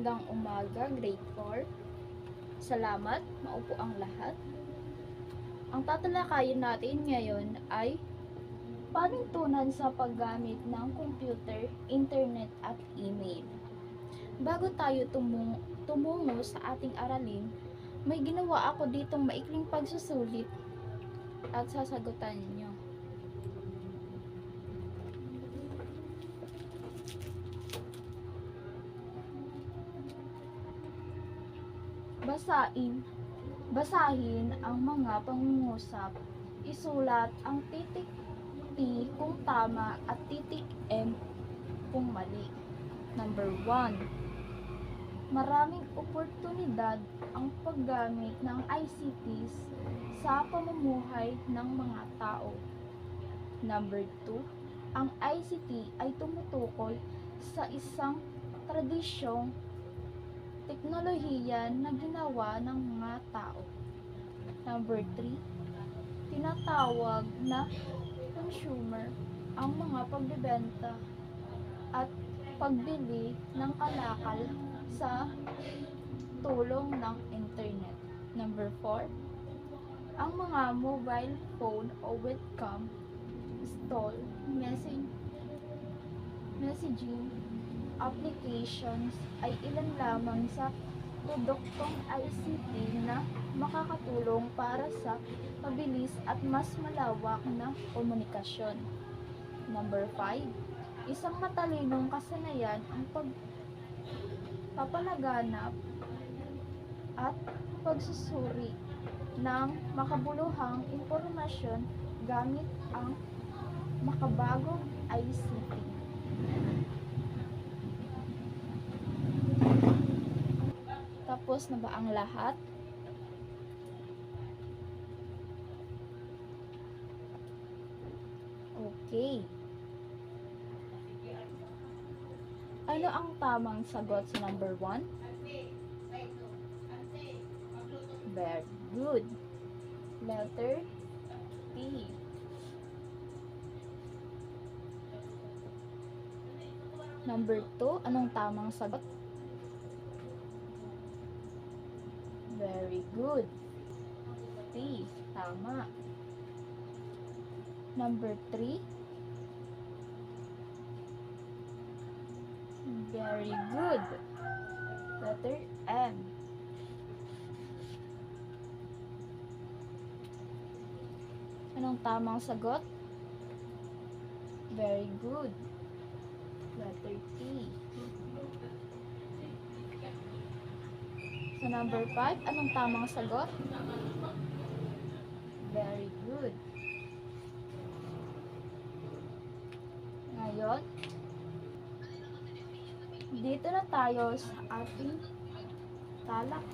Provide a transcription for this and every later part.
Magandang umaga, grade 4. Salamat, maupo ang lahat. Ang tatalakayin natin ngayon ay panuntunan sa paggamit ng computer, internet at email. Bago tayo tumu- tumungo sa ating aralin, may ginawa ako ditong maikling pagsusulit at sasagutan ninyo. Basain, basahin ang mga pangungusap. Isulat ang titik T kung tama at titik M kung mali. Number 1. Maraming oportunidad ang paggamit ng ICTs sa pamumuhay ng mga tao. Number 2. Ang ICT ay tumutukoy sa isang tradisyong teknolohiya na ginawa ng mga tao. Number 3, tinatawag na consumer ang mga pagbebenta at pagbili ng kalakal sa tulong ng internet. Number 4, ang mga mobile phone o webcam, stall, message, messaging applications ay ilan lamang sa produktong ICT na makakatulong para sa mabilis at mas malawak na komunikasyon. Number 5. Isang matalinong kasanayan ang pagpapalaganap at pagsusuri ng makabuluhang impormasyon gamit ang makabagong ICT. Tapos na ba ang lahat? Okay. Ano ang tamang sagot sa number 1? Very good. Letter P. Number 2, anong tamang sagot? Very good. T. Tama. Number 3. Very good. Letter M. Anong tamang sagot? Very good. Letter T. Sa number 5, anong tamang sagot? Very good. Ngayon, dito na tayo sa ating talak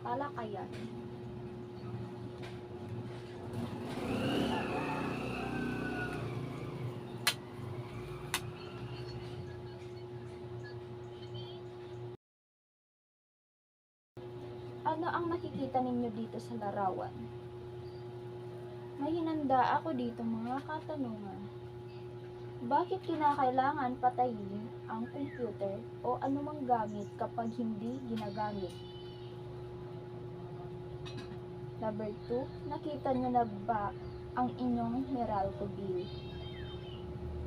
talakayan. Ano ang nakikita ninyo dito sa larawan? May hinanda ako dito mga katanungan. Bakit kinakailangan patayin ang computer o anumang gamit kapag hindi ginagamit? Number 2, nakita nyo na ba ang inyong Meralco bill?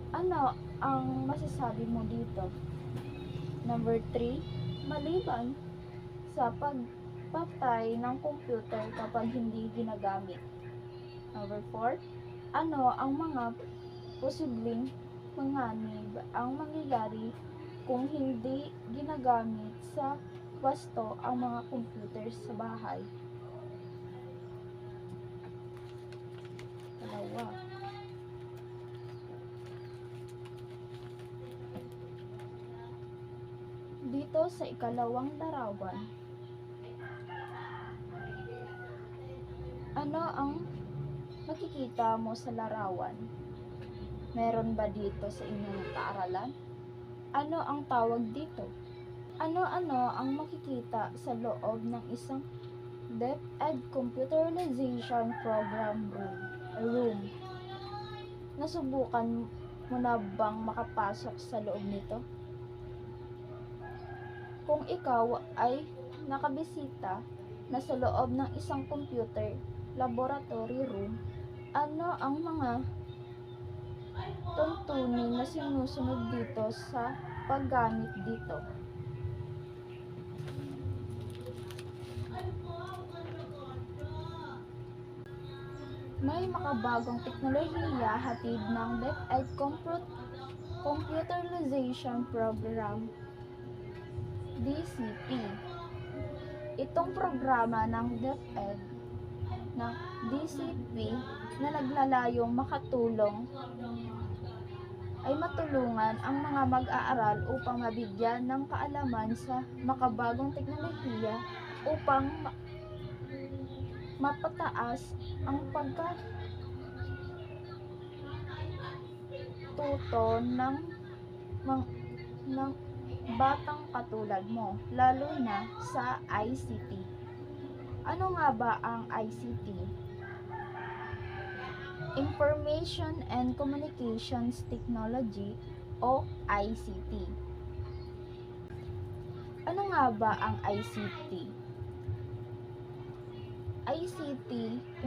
Ano ang masasabi mo dito? Number 3, maliban sa pagpatay ng computer kapag hindi ginagamit. Number 4, ano ang mga posibleng manganib ang mangyayari kung hindi ginagamit sa wasto ang mga computer sa bahay? Dalawa. Dito sa ikalawang larawan, ano ang makikita mo sa larawan? Meron ba dito sa inyong paaralan? Ano ang tawag dito? Ano-ano ang makikita sa loob ng isang DepEd Computerization Program Room? room? Nasubukan mo na bang makapasok sa loob nito? Kung ikaw ay nakabisita na sa loob ng isang computer laboratory room, ano ang mga tuntunin na sinusunod dito sa paggamit dito? May makabagong teknolohiya hatid ng DepEd Comput- Computerization Program DCP. Itong programa ng DepEd na DCP na naglalayong makatulong ay matulungan ang mga mag-aaral upang mabigyan ng kaalaman sa makabagong teknolohiya upang ma- mapataas ang pagka tuto ng mang, ng batang katulad mo, lalo na sa ICT. Ano nga ba ang ICT? Information and Communications Technology o ICT. Ano nga ba ang ICT? ICT,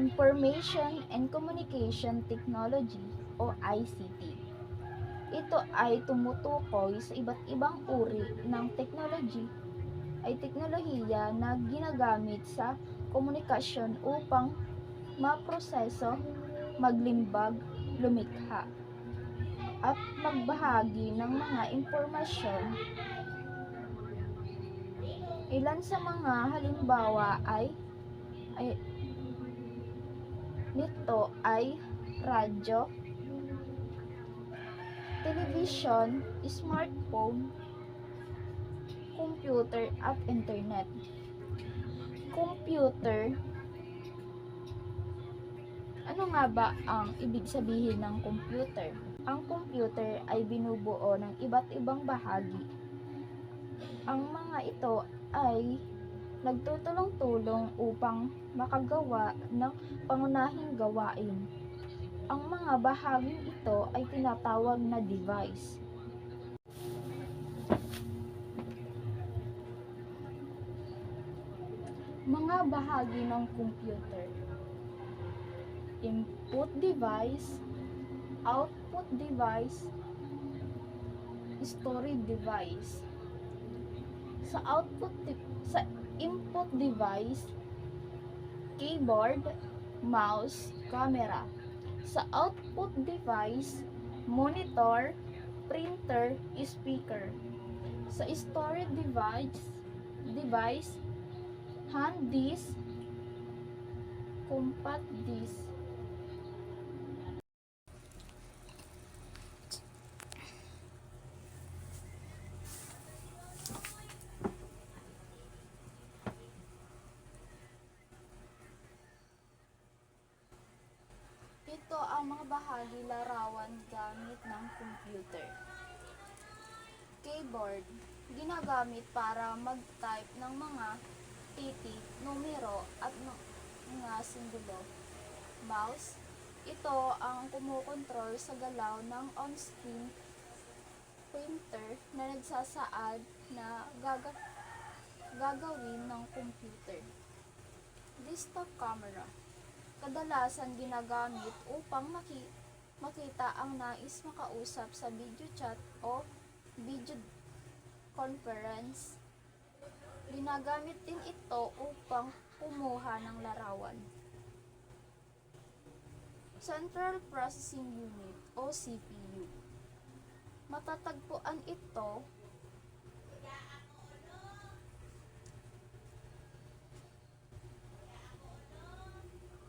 Information and Communication Technology o ICT. Ito ay tumutukoy sa iba't ibang uri ng technology ay teknolohiya na ginagamit sa komunikasyon upang maproseso, maglimbag, lumikha, at magbahagi ng mga impormasyon. Ilan sa mga halimbawa ay ay nito ay radyo, television, smartphone, computer at internet. Computer Ano nga ba ang ibig sabihin ng computer? Ang computer ay binubuo ng iba't ibang bahagi. Ang mga ito ay nagtutulong-tulong upang makagawa ng pangunahing gawain. Ang mga bahaging ito ay tinatawag na device. Mga bahagi ng computer. Input device, output device, storage device. Sa output sa input device, keyboard, mouse, camera. Sa output device, monitor, printer, speaker. Sa storage device, device, hand disk, compact disk. Ito ang mga bahagi larawan gamit ng computer. Keyboard, ginagamit para mag-type ng mga titik, numero at mga simbolo. Mouse, ito ang kumukontrol sa galaw ng on-screen printer na nagsasaad na gaga- gagawin ng computer. Desktop camera, kadalasan ginagamit upang maki- makita ang nais makausap sa video chat o video conference. Ginagamit din ito upang kumuha ng larawan. Central Processing Unit o CPU. Matatagpuan ito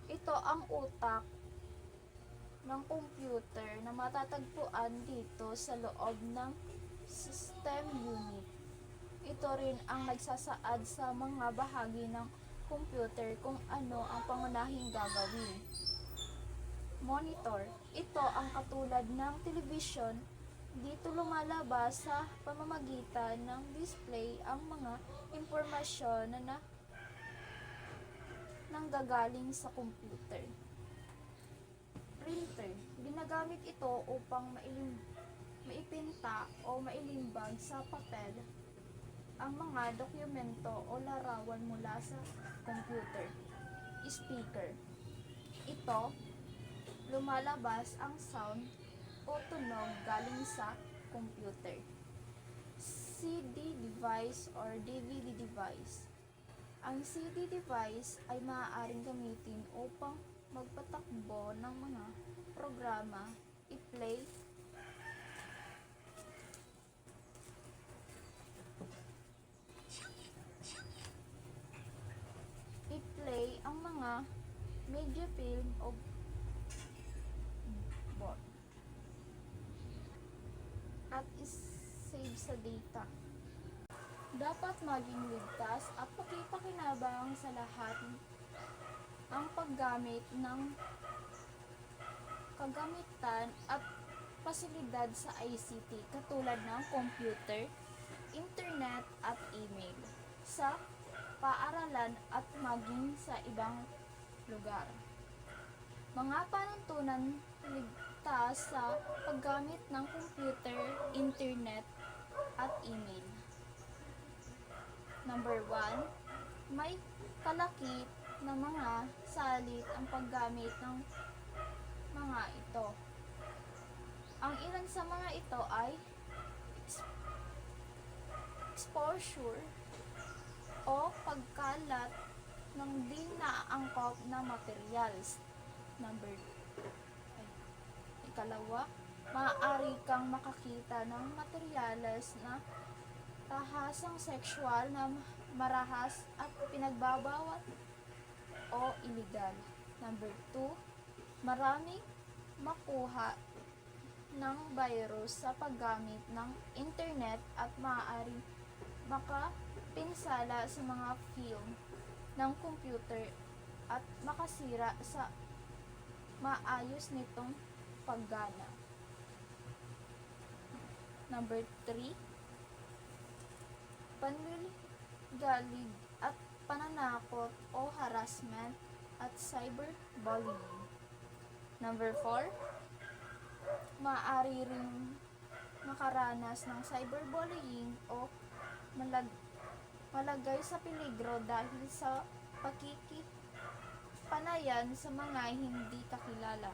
Ito ang utak ng computer na matatagpuan dito sa loob ng system unit. Ito rin ang nagsasaad sa mga bahagi ng computer kung ano ang pangunahing gagawin. Monitor. Ito ang katulad ng television. Dito lumalabas sa pamamagitan ng display ang mga impormasyon na, na nanggagaling sa computer. Printer. Ginagamit ito upang mailim, maipinta o mailimbag sa papel ang mga dokumento o larawan mula sa computer. Speaker. Ito, lumalabas ang sound o tunog galing sa computer. CD device or DVD device. Ang CD device ay maaaring gamitin upang magpatakbo ng mga programa, i-play, ang mga media film o board at is-save sa data. Dapat maging ligtas at pakipakinabang sa lahat ang paggamit ng kagamitan at pasilidad sa ICT katulad ng computer, internet at email sa paaralan at maging sa ibang lugar. Mga panuntunan ligtas sa paggamit ng computer, internet at email. Number 1, may kalakip na mga salit ang paggamit ng mga ito. Ang ilan sa mga ito ay ex- exposure o pagkalat ng di naaangkop na materials. Number ay, ikalawa, maaari kang makakita ng materyales na tahasang sexual na marahas at pinagbabawat o illegal. Number 2, maraming makuha ng virus sa paggamit ng internet at maaaring makapinsala sa mga film ng computer at makasira sa maayos nitong paggana. Number 3, panliligalig at pananakot o harassment at cyberbullying. Number 4, maaari ring makaranas ng cyberbullying o malag malagay sa peligro dahil sa pakikipanayan sa mga hindi kakilala.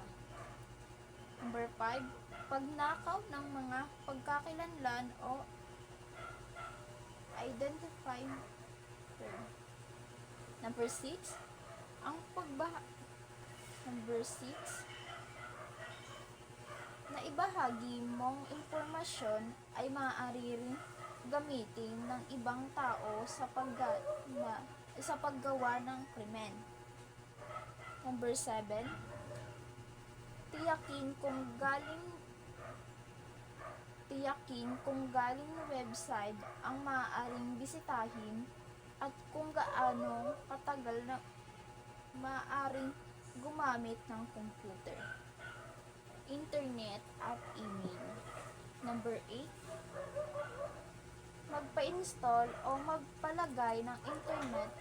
Number 5, pagnakaw ng mga pagkakilanlan o identify term. Number 6, ang pagbaha Number 6, na ibahagi mong impormasyon ay maaari rin gamitin ng ibang tao sa pagga, na, sa paggawa ng krimen. Number 7, tiyakin kung galing tiyakin kung galing na website ang maaaring bisitahin at kung gaano katagal na maaaring gumamit ng computer, internet at email. Number 8, magpa-install o magpalagay ng internet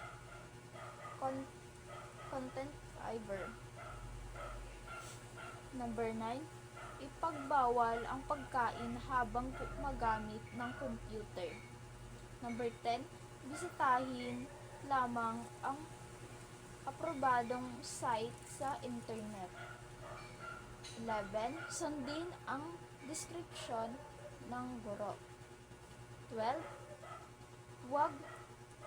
con- content fiber. Number 9, ipagbawal ang pagkain habang gumagamit ng computer. Number 10, bisitahin lamang ang aprobadong site sa internet. 11. Sundin ang description ng guro. 12. Huwag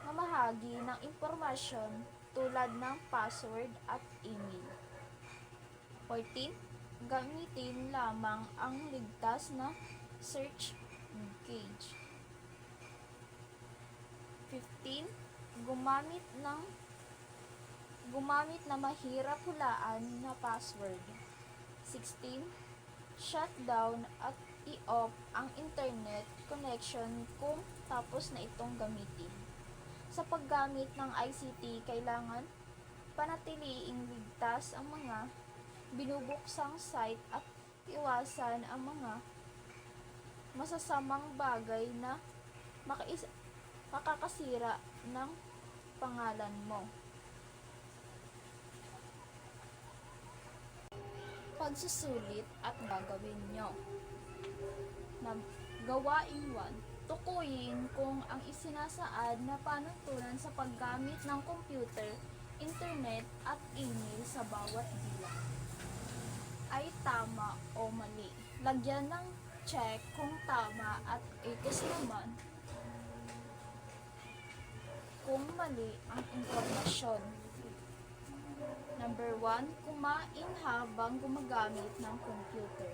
mamahagi ng impormasyon tulad ng password at email. 14. Gamitin lamang ang ligtas na search page. 15. Gumamit ng gumamit na mahirap hulaan na password. 16. Shut down at i-off ang internet connection kung tapos na itong gamitin. Sa paggamit ng ICT, kailangan panatiliing ligtas ang mga binubuksang site at iwasan ang mga masasamang bagay na makais- makakasira ng pangalan mo. pagsusulit at gagawin nyo. Na gawain 1. Tukuyin kung ang isinasaad na panuntunan sa paggamit ng computer, internet at email sa bawat bilang ay tama o mali. Lagyan ng check kung tama at itis naman kung mali ang impormasyon. Number 1, kumain habang gumagamit ng computer.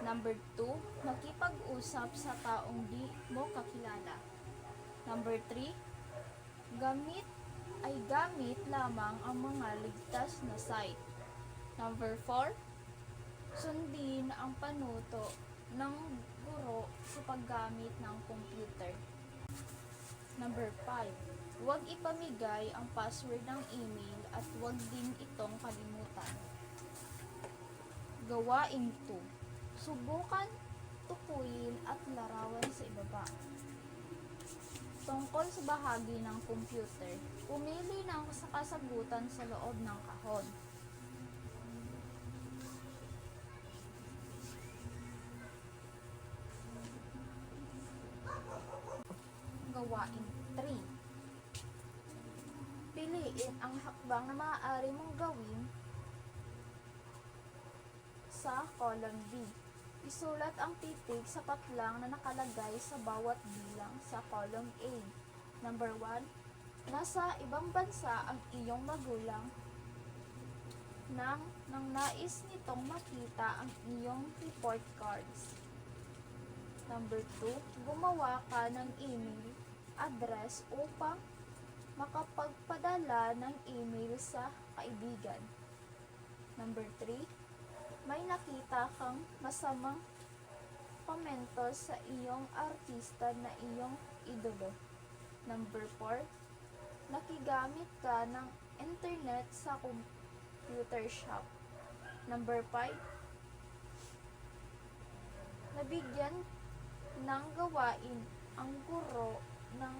Number 2, makipag-usap sa taong di mo kakilala. Number 3, gamit ay gamit lamang ang mga ligtas na site. Number 4, sundin ang panuto ng guro sa paggamit ng computer. Number 5, huwag ipamigay ang password ng email at huwag din itong kalimutan. Gawain 2. Subukan, tukuyin at larawan sa ibaba. Tungkol sa bahagi ng computer, pumili ng sa kasagutan sa loob ng kahon. Gawain 3. Piliin ang hakbang na maaari mong gawin sa column B. Isulat ang titik sa patlang na nakalagay sa bawat bilang sa column A. Number 1. Nasa ibang bansa ang iyong magulang nang nang nais nitong makita ang iyong report cards. Number 2, gumawa ka ng email address upang makapagpadala ng email sa kaibigan. Number 3, may nakita kang masamang komento sa iyong artista na iyong idolo. Number 4, nakigamit ka ng internet sa computer shop. Number 5, nabigyan ng gawain ang guro ng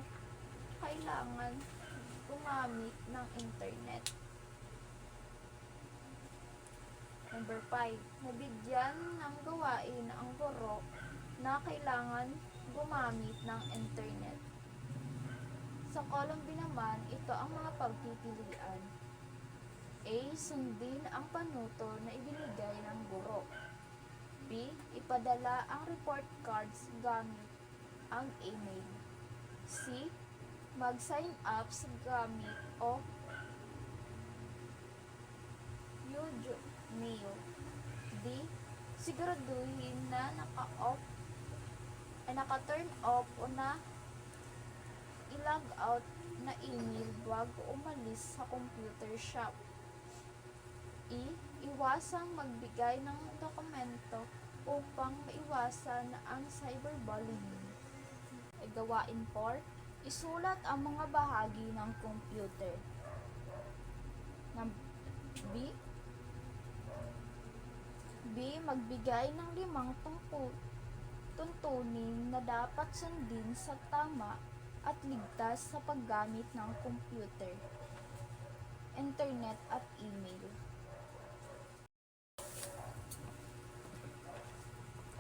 kailangan gumamit ng internet. Number 5. Nabigyan ng gawain ang guro na kailangan gumamit ng internet. Sa column B naman, ito ang mga pagpipilian. A. Sundin ang panuto na ibinigay ng guro. B. Ipadala ang report cards gamit ang email. C. Mag-sign up sa gamit o YouTube mail. D. Siguraduhin na naka-off ay naka-turn off o na i-log out na email bago umalis sa computer shop. E. Iwasang magbigay ng dokumento upang maiwasan ang cyberbullying. Ay gawain 4. Isulat ang mga bahagi ng computer. B. Magbigay ng limang tungkol tuntunin na dapat sundin sa tama at ligtas sa paggamit ng computer, internet at email.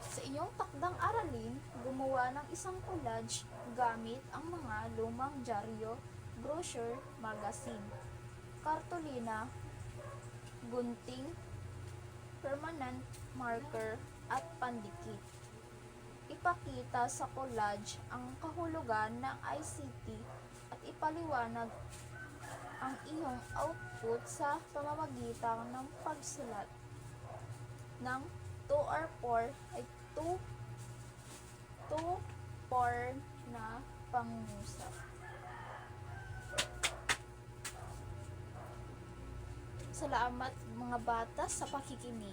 Sa iyong takdang aralin, gumawa ng isang collage gamit ang mga lumang dyaryo, brochure, magazine, kartolina, gunting, permanent marker, at pandikit. Ipakita sa collage ang kahulugan ng ICT at ipaliwanag ang iyong output sa pamamagitan ng pagsulat ng 2 or 4 ay 2 2 4 na pangungusap. Salamat mga bata sa pakikinig.